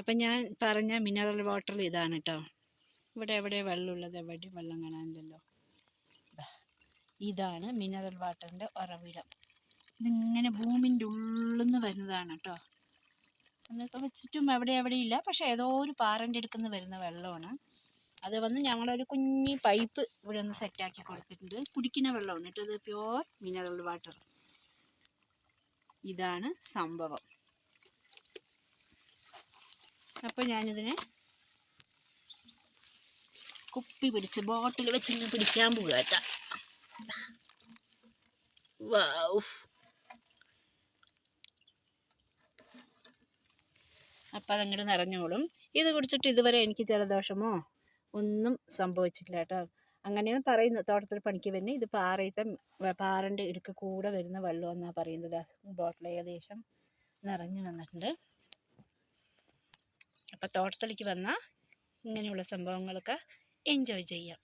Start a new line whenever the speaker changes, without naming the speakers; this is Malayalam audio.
അപ്പം ഞാൻ പറഞ്ഞ മിനറൽ വാട്ടർ ഇതാണ് കേട്ടോ ഇവിടെ എവിടെ വെള്ളമുള്ളത്? എവിടെ വെള്ളം കാണാനില്ലല്ലോ. ഇതാണ് മിനറൽ വാട്ടറിന്റെ ഉറവിടം. ഇതിങ്ങനെ ഭൂമിന്റെ ഉള്ളിൽ നിന്ന് വരുന്നതാണ് കേട്ടോ എന്നൊക്കെ വെച്ചിട്ടും എവിടെ എവിടെ ഇല്ല. പക്ഷേ ഏതോ ഒരു പാറന്റെ അടുക്കുന്ന വരുന്ന വെള്ളമാണ്. അത് വന്ന് ഞങ്ങളൊരു കുഞ്ഞി പൈപ്പ് ഇവിടെ ഒന്ന് സെറ്റാക്കി കൊടുത്തിട്ടുണ്ട്. കുടിക്കുന്ന വെള്ളമാണ് കേട്ടോ ഇത് പ്യുവർ മിനറൽ വാട്ടർ ഇതാണ് സംഭവം. അപ്പോൾ ഞാനിതിനെ കുപ്പി പിടിച്ച് ബോട്ടിൽ വെച്ച് ഇങ്ങനെ പിടിക്കാൻ പോകാട്ട വാവ് അപ്പം അതങ്ങോട്ട് നിറഞ്ഞോളും. ഇത് കുടിച്ചിട്ട് ഇതുവരെ എനിക്ക് ജലദോഷമോ ഒന്നും സംഭവിച്ചിട്ടില്ല കേട്ടോ അങ്ങനെയാണ് പറയുന്നത് തോട്ടത്തിൽ പണിക്ക് വരുന്നത് ഇത് പാറയത്തെ പാറന്റെ ഇടുക്ക് കൂടെ വരുന്ന വെള്ളം എന്നാണ് പറയുന്നത്. ബോട്ടിൽ ഏകദേശം നിറഞ്ഞു വന്നിട്ടുണ്ട്. അപ്പം തോട്ടത്തിലേക്ക് വന്നാൽ ഇങ്ങനെയുള്ള സംഭവങ്ങളൊക്കെ എൻജോയ് ചെയ്യാം.